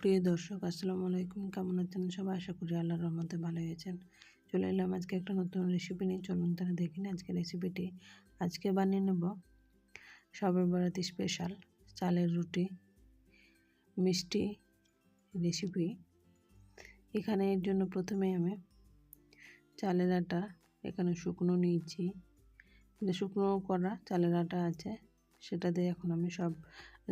সুপ্রিয় দর্শক, আসসালামু আলাইকুম। কেমন আছেন সবাই? আশা করি আল্লাহর রহমতে ভালো হয়েছেন চলে এলাম আজকে একটা নতুন রেসিপি নিয়ে। চলুন তারা দেখিনি আজকে রেসিপিটি আজকে বানিয়ে নেব সবের বরাত স্পেশাল চালের রুটি, মিষ্টি রেসিপি এখানে এর জন্য প্রথমে আমি চালের আটা, এখানে শুকনো নিয়েছি। শুকনো করা চালের আটা আছে, সেটা দিয়ে এখন আমি সব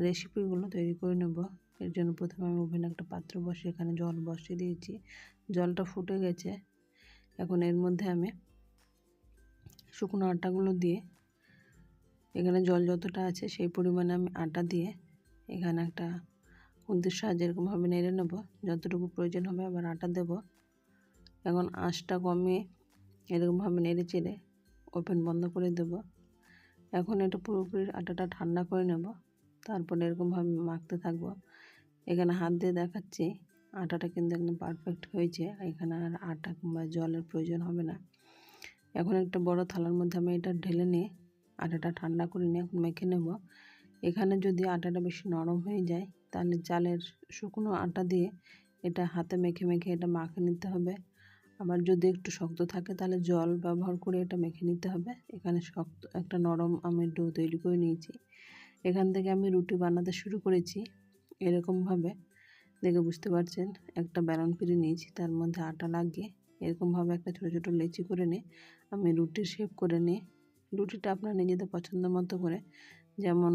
রেসিপিগুলো তৈরি করে নেব। এর জন্য প্রথমে আমি ওভেনে একটা পাত্র বসে এখানে জল বসিয়ে দিয়েছি। জলটা ফুটে গেছে। এখন এর মধ্যে আমি শুকনো আটাগুলো দিয়ে, এখানে জল যতটা আছে সেই পরিমাণে আমি আটা দিয়ে এখানে একটা খুন্তির সাহায্যে এরকমভাবে নেড়ে নেব। যতটুকু প্রয়োজন হবে আবার আটা দেব। এখন আঁচটা কমিয়ে এরকমভাবে নেড়ে চেড়ে ওভেন বন্ধ করে দেব। এখন এটা পুরোপুরি আটাটা ঠান্ডা করে নেব। তারপরে এরকমভাবে মাখতে থাকব। এখানে হাত দিয়ে দেখাচ্ছি। আটাটা কিন্তু একদম পারফেক্ট হয়েছে। এখানে আর আটা কিংবা জলের প্রয়োজন হবে না। এখন একটা বড় থালার মধ্যে আমি এটা ঢেলে নিয়ে আটাটা ঠান্ডা করে নিয়ে এখন মেখে নেব। এখানে যদি আটাটা বেশি নরম হয়ে যায়, তাহলে চালের শুকনো আটা দিয়ে এটা হাতে মেখে মেখে এটা মাখে নিতে হবে। আবার যদি একটু শক্ত থাকে, তাহলে জল ব্যবহার করে এটা মেখে নিতে হবে। এখানে শক্ত একটা নরম আমি ডো তৈরি করে নিয়েছি। এখান থেকে আমি রুটি বানাতে শুরু করেছি। এরকমভাবে, দেখে বুঝতে পারছেন, একটা ব্যালন পিড়ি নিয়েছি, তার মধ্যে আটা লাগিয়ে এরকমভাবে একটা ছোটো ছোটো লেচি করে নিয়ে আমি রুটির শেপ করে নিয়ে, রুটিটা আপনার নিজেদের পছন্দ মতো করে যেমন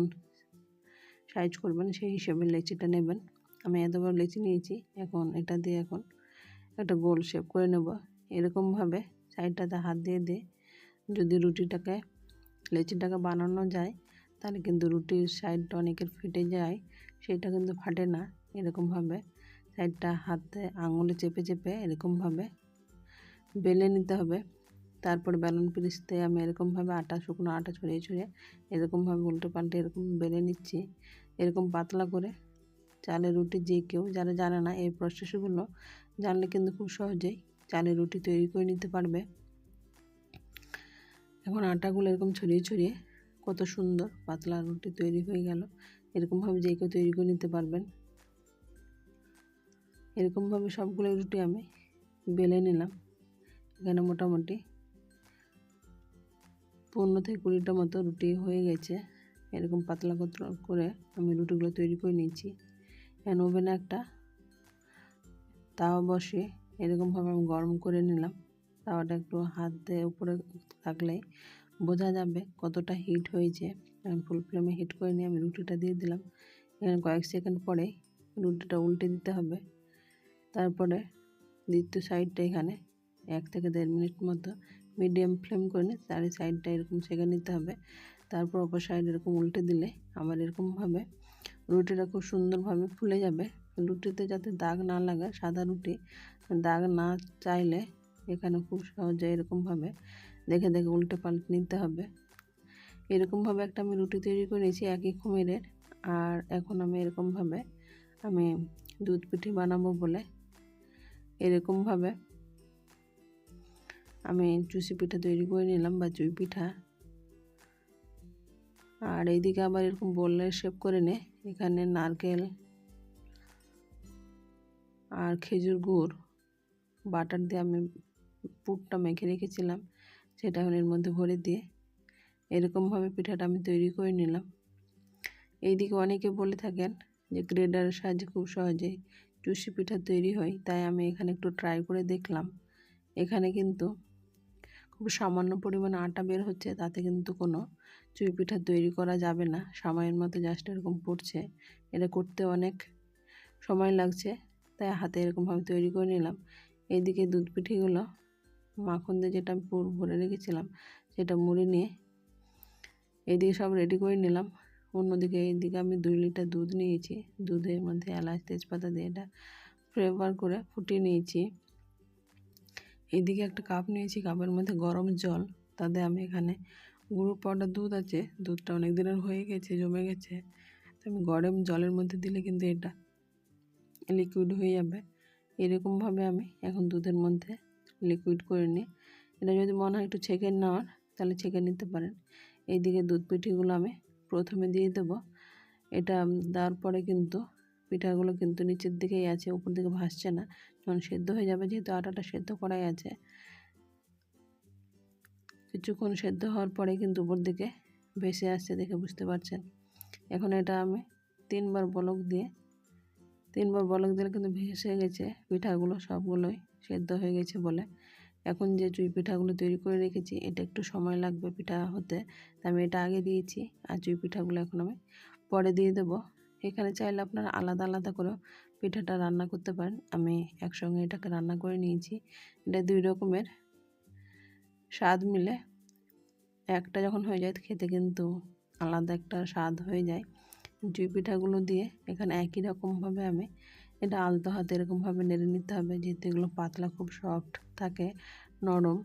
সাইজ করবেন, সেই হিসেবে লেচিটা নেবেন। আমি এত বড় লেচি নিয়েছি, এখন এটা দিয়ে এখন একটা গোল শেপ করে নেব। এরকমভাবে সাইডটাতে হাত দিয়ে দিয়ে যদি রুটিটাকে, লেচিটাকে বানানো যায় তাহলে কিন্তু রুটির সাইডটা অনেকের ফেটে যায়, সেটা কিন্তু ফাটে না, এরকমভাবে। সাইডটা হাতে আঙুলে চেপে চেপে এরকমভাবে বেলে নিতে হবে। তারপর বেলুন পিরিচতে আমি এরকমভাবে আটা, শুকনো আটা ছড়িয়ে ছড়িয়ে এরকমভাবে উল্টে পাল্টে এরকম বেলে নিচ্ছি। এরকম পাতলা করে চালের রুটি যে কেউ, যারা জানে না এই প্রসেসগুলো, জানলে কিন্তু খুব সহজেই চালের রুটি তৈরি করে নিতে পারবে। এখন আটাগুলো এরকম ছড়িয়ে ছড়িয়ে কত সুন্দর পাতলা রুটি তৈরি হয়ে গেল। এরকমভাবে যে কেউ তৈরি করে নিতে পারবেন। এরকমভাবে সবগুলো রুটি আমি বেলে নিলাম। এখানে মোটামুটি পনেরো থেকে কুড়িটা মতো রুটি হয়ে গেছে। এরকম পাতলা করে আমি রুটিগুলো তৈরি করে নিয়েছি। এখন ওভেনে একটা তাওয়া বসে এরকমভাবে আমি গরম করে নিলাম। তাওয়াটা একটু হাত দিয়ে উপরে থাকলে বোঝা যাবে কতটা হিট হয়েছে। আমি ফুল ফ্লেমে হিট করে নিয়ে আমি রুটিটা দিয়ে দিলাম। এখানে কয়েক সেকেন্ড পরে রুটিটা উল্টে দিতে হবে। তারপরে দ্বিতীয় সাইডটা এখানে এক থেকে দেড় মিনিট মতো মিডিয়াম ফ্লেম করে নিয়ে চারি সাইডটা এরকম সেঁকে নিতে হবে। তারপর অপর সাইড এরকম উল্টে দিলে আবার এরকমভাবে রুটিটা খুব সুন্দরভাবে ফুলে যাবে। রুটিতে যাতে দাগ না লাগে, সাদা রুটি, দাগ না চাইলে এখানে খুব সহজে এরকমভাবে দেখে দেখে উল্টে পাল্টে নিতে হবে। এরকমভাবে একটা আমি রুটি তৈরি করেছি একই খুমিরের আর এখন আমি এরকমভাবে আমি দুধ পিঠে বানাবো বলে। এরকমভাবে আমি চুষি পিঠা তৈরি করে নিলাম বা চুই পিঠা। আর এইদিকে আবার এরকম বললে শেপ করে নে, এখানে নারকেল আর খেজুর গুড়। বাটার দিয়ে আমি পুরটা মেখে রেখেছিলাম। সেটা এর মধ্যে ভরে দিয়ে এরকমভাবে পিঠাটা আমি তৈরি করে নিলাম। এইদিকে অনেকে বলে থাকেন যে গ্রেডারের সাহায্যে খুব সহজেই চুষি পিঠা তৈরি হয়, তাই আমি এখানে একটু ট্রাই করে দেখলাম। এখানে কিন্তু খুব সামান্য পরিমাণে আটা বের হচ্ছে, তাতে কিন্তু কোনো চুই পিঠা তৈরি করা যাবে না। সময়ের মতো জাস্ট এরকম পড়ছে, এটা করতে অনেক সময় লাগছে, তাই হাতে এরকমভাবে তৈরি করে নিলাম। এইদিকে দুধ পিঠেগুলো মাখন দিয়ে যেটা আমি পুর ভরে রেখেছিলাম, সেটা মুড়ে নিয়ে এদিকে সব রেডি করে নিলাম। অন্যদিকে এইদিকে আমি দুই লিটার দুধ নিয়েছি। দুধের মধ্যে এলাচ, তেজপাতা দিয়ে এটা ফ্লেভার করে ফুটিয়ে নিয়েছি। এদিকে একটা কাপ নিয়েছি কাপের মধ্যে গরম জল। তাতে আমি এখানে গুঁড়ো পাউডার দুধ আছে, দুধটা অনেক দিনের হয়ে গেছে, জমে গেছে। তো আমি গরম জলের মধ্যে দিলে কিন্তু এটা লিকুইড হয়ে যাবে। এরকমভাবে আমি এখন দুধের মধ্যে লিকুইড করে নিই এটা যদি মনে হয় একটু ছেঁকে নেওয়ার তাহলে ছেঁকে নিতে পারেন। এইদিকে দুধ পিঠিগুলো আমি প্রথমে দিয়ে দেব। এটা দেওয়ার পরে কিন্তু পিঠাগুলো কিন্তু নিচের দিকেই আছে, উপর দিকে ভাসছে না। যখন সেদ্ধ হয়ে যাবে, যেহেতু আটাটা সেদ্ধ করাই আছে। কিছুক্ষণ সেদ্ধ হওয়ার পরে কিন্তু উপর দিকে ভেসে আসছে দেখে বুঝতে পারছেন। এখন এটা আমি তিনবার বলক দিয়ে, তিনবার বলক দিলে কিন্তু ভেসে গেছে পিঠাগুলো সবগুলোই। সেদ্ধ হয়ে গেছে বলে। এখন যে চুই পিঠাগুলো তৈরি করে রেখেছি, এটা একটু সময় লাগবে পিঠা হতে। আমি এটা আগে দিয়েছি, আর চুই পিঠাগুলো এখন আমি পরে দিয়ে দেব। এখানে চাইলে আপনারা আলাদা আলাদা করে পিঠাটা রান্না করতে পারেন। আমি একসঙ্গে এটাকে রান্না করে নিয়েছি। এটা দুই রকমের। স্বাদ মিলে একটা যখন হয়ে যায়, খেতে কিন্তু আলাদা একটা স্বাদ হয়ে যায়। জুই পিঠাগুলো দিয়ে এখানে একই রকমভাবে আমি এটা আলতো হাতে এরকমভাবে নেড়ে নিতে হবে, যেহেতু এগুলো পাতলা খুব সফট থাকে, নরম,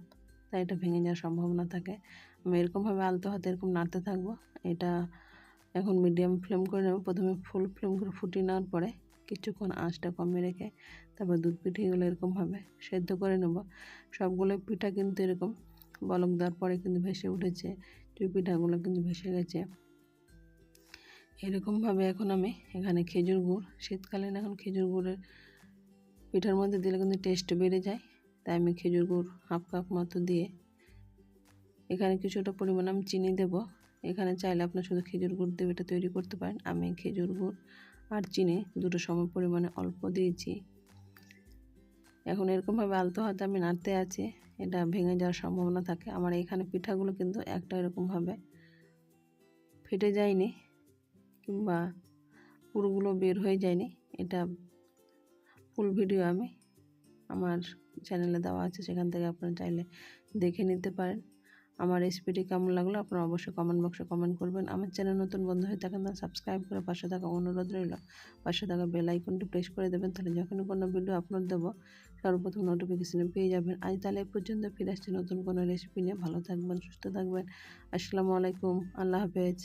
তাই এটা ভেঙে যাওয়ার সম্ভাবনা থাকে। আমি এরকমভাবে আলতো হাতে এরকম নাড়তে থাকব। এটা এখন মিডিয়াম ফ্লেম করে নেব। প্রথমে ফুল ফ্লেম করে ফুটিয়ে নেওয়ার পরে কিছুক্ষণ আঁচটা কমে রেখে তারপর দুধ পিঠিগুলো এরকমভাবে সেদ্ধ করে নেব। সবগুলো পিঠা কিন্তু এরকম, বলক দেওয়ার পরে কিন্তু ভেসে উঠেছে চুই পিঠাগুলো কিন্তু ভেসে গেছে। এরকমভাবে এখন আমি এখানে খেজুর গুড়, শীতকালীন এখন খেজুর গুড়ের পিঠার মধ্যে দিলে কিন্তু টেস্ট বেড়ে যায়। তাই আমি খেজুর গুড় হাফ কাপ মতো দিয়ে এখানে কিছুটা পরিমাণ আমি চিনি দেব। এখানে চাইলে আপনার শুধু খেজুর গুড় দিয়ে এটা তৈরি করতে পারেন। আমি খেজুর গুড় আর চিনি দুটো সম পরিমাণে অল্প দিয়েছি। এখন এরকমভাবে আলতো হাতে আমি নাড়তে আছি, এটা ভেঙে যাওয়ার সম্ভাবনা থাকে। আমার এখানে পিঠাগুলো কিন্তু একটা এরকমভাবে ফেটে যায়নি। কিংবা পুরোগুলো বের হয়ে যায়নি। এটা ফুল ভিডিও আমি আমার চ্যানেলে দেওয়া আছে, সেখান থেকে আপনারা চাইলে দেখে নিতে পারেন। আমার রেসিপিটি কেমন লাগল আপনারা অবশ্যই কমেন্ট বক্সে কমেন্ট করবেন। আমার চ্যানেল নতুন বন্ধু হয়ে থাকেন তাহলে সাবস্ক্রাইব করে পাশে থাকা অনুরোধ রইল। পাশে থাকা বেল আইকনটি প্রেস করে দেবেন, তাহলে যখনই কোনো ভিডিও আপলোড দেবো, সর্বপ্রথম নোটিফিকেশানে পেয়ে যাবেন। আজ তাহলে পর্যন্ত ফিরে আসছি নতুন কোনো রেসিপি নিয়ে। ভালো থাকবেন, সুস্থ থাকবেন। আসসালামু আলাইকুম, আল্লাহ হাফেজ।